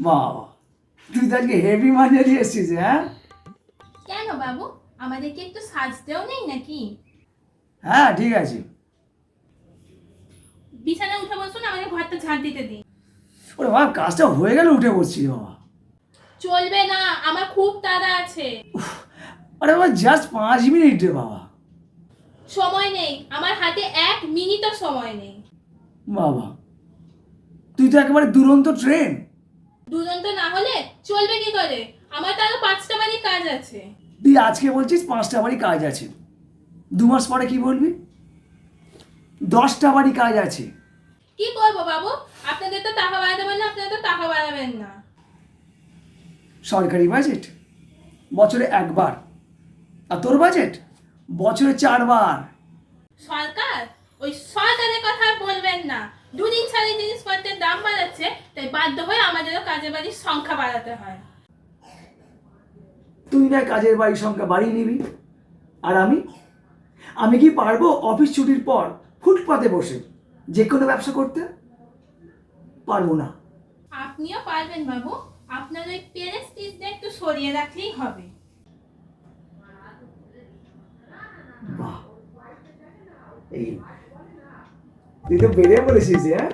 বাবা তুই তো আজকে হেভি মানিয়ে দিয়ে হ্যাঁ? কেন বাবু? আমাদেরকে একটু সাজতেও নেই নাকি? হ্যাঁ ঠিক আছে। বিছানায় উঠে বসুন আমাকে ঘরটা ঝাড় দিতে দিন। ওরে বাবা কাজটা হয়ে গেলে উঠে বসছি বাবা। চলবে না আমার খুব তাড়া আছে। আরে বাবা জাস্ট পাঁচ মিনিট রে বাবা। সময় নেই। আমার হাতে এক মিনিটও সময় নেই। বাবা তুই তো একেবারে দুরন্ত ট্রেন দুরন্ত না হলে চলবে কি করে? আমার তো আরও পাঁচটা বাড়ি কাজ আছে। তুই আজকে বলছিস পাঁচটা বাড়ি কাজ আছে। দু মাস পরে কি বলবি? দশটা বাড়ি কাজ আছে। কি করব বাবু? আপনাদের তো টাকা বাড়াতে পারেন না আপনারা তো টাকা বাড়াবেন না। সরকারি বাজেট বছরে একবার। আর তোর বাজেট বছরে চারবার। সরকার? ওই সরকারের কথা বলবেন না। দুদিন ছাড়ে জিনিসপত্রের দাম বাড়াচ্ছে তাই বাধ্য হয়ে আমাদেরও কাজের বাড়ির সংখ্যা বাড়াতে হয়। তুই না কাজের বাড়ির সংখ্যা বাড়িয়ে নিবি। আর আমি? আমি কি পারব অফিস ছুটির পর ফুটপাতে বসে যে কোনো ব্যবসা করতে? পারব না। আপনিও পারবেন বাবু। আপনার ওই পেরেস্টিজটা একটু সরিয়ে রাখলেই হবে। এই তুই তো বেড়ে বলেছিস হ্যাঁ?